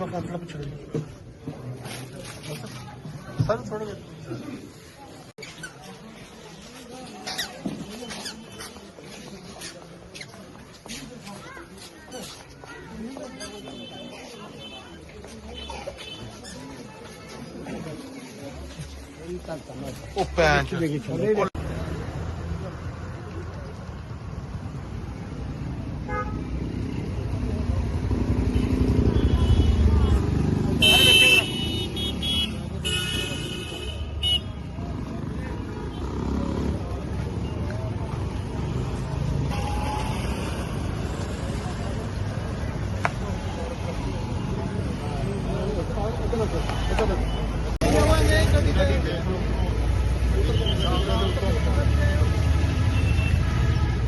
ਥੋੜਾ ਕਾਫਲਾ ਪਿਛੜ ਸਰ ਥੋੜਾ ਜਿਹਾ ਉਹ ਪੈਂਚ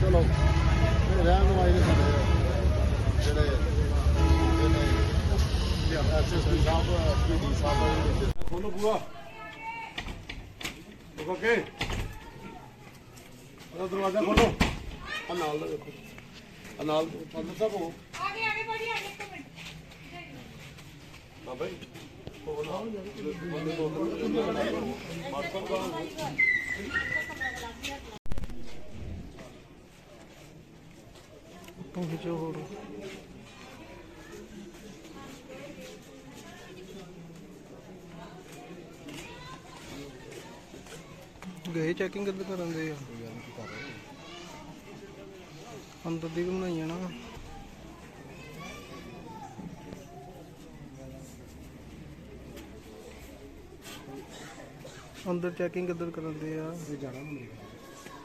ਚਲੋ ਰਹਿਣ ਨੂੰ ਆਈ ਦੇ ਜਿਹੜੇ ਜਿਹਨੇ ਐਸਐਸਪੀ ਸਾਹਿਬ ਪੀਡੀ ਸਾਹਿਬ ਖੋਲੋ ਬੂਆ ਲੋਕਾ ਕੇ ਉਹਦਾ ਦਰਵਾਜ਼ਾ ਖੋਲੋ ਆ ਨਾਲ ਦਾ ਦੇਖੋ ਆ ਨਾਲ ਪੰਦਰ ਸਾਹਿਬ ਹੋ ਆ ਗਏ ਆ ਗਏ, ਬੜੀ ਆ ਗਏ, ਇੱਕ ਮਿੰਟ। ਬਾਬਾ ਜੀ ਹੋਰ ਗਏ ਚੈਕਿੰਗ ਕਰਨ ਦੇ ਆ? ਅੰਦਰ ਦੀ ਵੀ ਬਣਾਈਆਂ ਅੰਦਰ ਚੈਕਿੰਗ ਕਿੱਧਰ ਕਰਨ ਦੇ ਆ?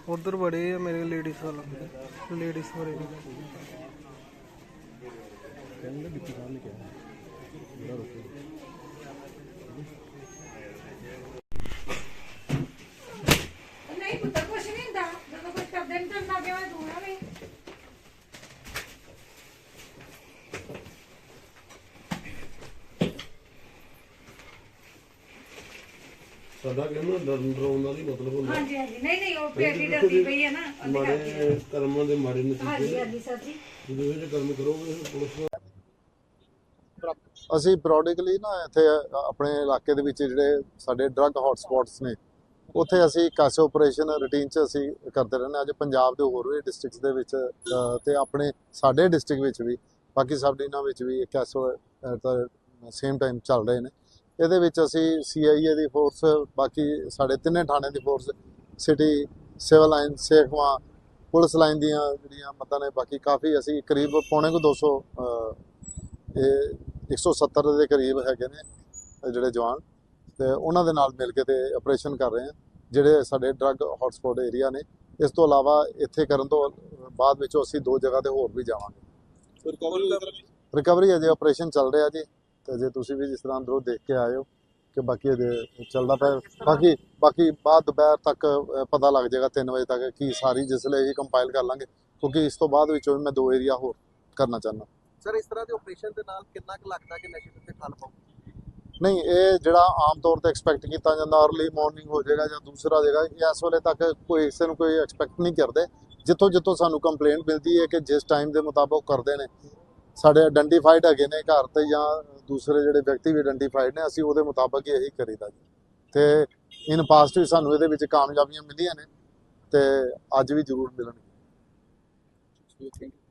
ਉਧਰ ਬੜੇ ਆ ਮੇਰੇ ਲੇਡੀਜ਼ ਵਾਲਾ। ਲੇਡੀਜ਼ ਬਾਰੇ। ਕਹਿੰਦੇ ਡਿਪਟੀ ਸਾਹਿਬ ਨੇ ਕਿਹਾ। ਸਾਡਾ ਕਹਿੰਦਾ ਡਰਨ ਡਰਾਉਣ ਦਾ ਨਹੀਂ ਮਤਲਬ ਹੁੰਦਾ। ਹਾਂਜੀ ਹਾਂਜੀ। ਨਹੀਂ ਨਹੀਂ ਉਹ ਪੇਟੀ ਡਰਦੀ ਪਈ ਹੈ ਨਾ ਉਹਦੇ ਕਰਕੇ। ਮਾੜੇ ਕਰਮਾਂ ਦੇ ਮਾੜੇ ਹਾਂਜੀ ਨਤੀਜੇ ਹਾਂਜੀ ਸਰ ਜੀ। ਜਦੋਂ ਇਹ ਜਿਹੇ ਕਰਮ ਕਰੋਗੇ ਫਿਰ ਪੁਲਿਸ ਅਸੀਂ ਪ੍ਰੋਡਿਕਲੀ ਨਾ ਇੱਥੇ ਆਪਣੇ ਇਲਾਕੇ ਦੇ ਵਿੱਚ ਜਿਹੜੇ ਸਾਡੇ ਡਰੱਗ ਹੌਟ ਸਪੌਟਸ ਨੇ ਉੱਥੇ ਅਸੀਂ ਕਾਸੇ ਆਪਰੇਸ਼ਨ ਰੂਟੀਨ 'ਚ ਅਸੀਂ ਕਰਦੇ ਰਹਿੰਦੇ ਹਾਂ। ਅੱਜ ਪੰਜਾਬ ਦੇ ਹੋਰ ਵੀ ਡਿਸਟ੍ਰਿਕਟਸ ਦੇ ਵਿੱਚ ਅ, ਤੇ ਆਪਣੇ ਸਾਡੇ ਡਿਸਟ੍ਰਿਕਟ ਵਿੱਚ ਵੀ ਬਾਕੀ ਸਬ ਡਿਵੀਜ਼ਨਾਂ ਵਿੱਚ ਵੀ ਕਾਸੋ ਸੇਮ ਟਾਈਮ ਚੱਲ ਰਹੇ ਨੇ। ਇਹਦੇ ਵਿੱਚ ਅਸੀਂ ਸੀਆਈਏ ਦੀ ਫੋਰਸ ਬਾਕੀ ਸਾਡੇ ਤਿੰਨੇ ਥਾਣੇ ਦੀ force city civil line Sekhwan police line ਦੀਆਂ ਜਿਹੜੀਆਂ ਮਤਾਂ ਨੇ ਬਾਕੀ ਕਾਫੀ ਅਸੀਂ ਕਰੀਬ ਪੌਣੇ ਕੁ 200 ਅ, ਇਹ 170 ਦੇ ਕਰੀਬ ਹੈਗੇ ਨੇ ਜਿਹੜੇ ਜਵਾਨ। ਤੇ ਉਹਨਾਂ ਦੇ ਨਾਲ ਮਿਲ ਕੇ ਤੇ ਆਪਰੇਸ਼ਨ ਕਰ ਰਹੇ ਹਾਂ ਜਿਹੜੇ ਸਾਡੇ ਡਰੱਗ ਹੌਟਸਪੌਟ ਏਰੀਆ ਨੇ। ਇਸ ਤੋਂ ਇਲਾਵਾ ਇੱਥੇ ਕਰਨ ਤੋਂ ਬਾਅਦ ਵਿੱਚ ਅਸੀਂ ਦੋ ਜਗ੍ਹਾ ਤੇ ਹੋਰ ਵੀ ਜਾਵਾਂਗੇ। ਰਿਕਵਰੀ ਅਜੇ ਆਪਰੇਸ਼ਨ ਚੱਲ ਰਿਹਾ ਜੀ। ਤੇ ਜੇ ਤੁਸੀਂ ਵੀ ਜਿਸ ਤਰ੍ਹਾਂ ਅੰਦਰੋਂ ਦੇਖ ਕੇ ਆਏ ਹੋ ਕਿ ਬਾਕੀ ਚੱਲਦਾ ਪਿਆ ਬਾਕੀ ਬਾਕੀ ਬਾਅਦ ਦੁਪਹਿਰ ਤੱਕ ਪਤਾ ਲੱਗ ਜਾਏਗਾ 3 ਵਜੇ ਤੱਕ ਕੀ ਸਾਰੀ ਜਿਸਲੇ ਹੀ ਕੰਪਾਈਲ ਕਰ ਲਾਂਗੇ ਕਿਉਂਕਿ ਇਸ ਤੋਂ ਬਾਅਦ ਵਿੱਚੋਂ ਮੈਂ ਦੋ ਏਰੀਆ ਹੋਰ ਕਰਨਾ ਚਾਹੁੰਦਾ। ਸਰ ਇਸ ਤਰ੍ਹਾਂ ਦੇ ਆਪਰੇਸ਼ਨ ਦੇ ਨਾਲ ਕਿੰਨਾ ਕੁ ਲੱਗਦਾ ਕਿ ਨਸ਼ੇ ਤੇ ਠੱਲ ਪਾਉ ਨਹੀਂ ਇਹ ਜਿਹੜਾ ਆਮ ਤੌਰ ਤੇ ਐਕਸਪੈਕਟ ਕੀਤਾ ਜਾਂਦਾ अर्ਲੀ ਮਾਰਨਿੰਗ ਹੋ ਜਾਏਗਾ ਜਾਂ ਦੂਸਰਾ ਹੋ ਜਾਏਗਾ ਇਹ ਇਸ ਵੇਲੇ ਤੱਕ ਕੋਈ ਕਿਸੇ ਨੂੰ ਕੋਈ ਐਕਸਪੈਕਟ ਨਹੀਂ ਕਰਦੇ। ਜਿੱਥੋਂ ਜਿੱਥੋਂ ਸਾਨੂੰ ਕੰਪਲੇਂਟ ਮਿਲਦੀ ਹੈ ਕਿ ਜਿਸ ਟਾਈਮ ਦੇ ਮੁਤਾਬਕ ਕਰਦੇ ਨੇ। ਸਾਡੇ ਆਇਡੈਂਟੀਫਾਈਡ ਹੈਗੇ ਨੇ ਘਰ ਤੇ ਜਾਂ ਦੂਸਰੇ ਜਿਹੜੇ ਵਿਅਕਤੀ ਵੀ ਆਇਡੈਂਟੀਫਾਈਡ ਨੇ, ਅਸੀਂ ਉਹਦੇ ਮੁਤਾਬਕ ਹੀ ਇਹੀ ਕਰੀਦਾ ਜੀ। ਤੇ ਇਨ ਪਾਸਟ ਵੀ ਸਾਨੂੰ ਇਹਦੇ ਵਿੱਚ ਕਾਮਯਾਬੀਆਂ ਮਿਲੀਆਂ ਨੇ ਤੇ ਅੱਜ ਵੀ ਜ਼ਰੂਰ ਮਿਲਣਗੀਆਂ।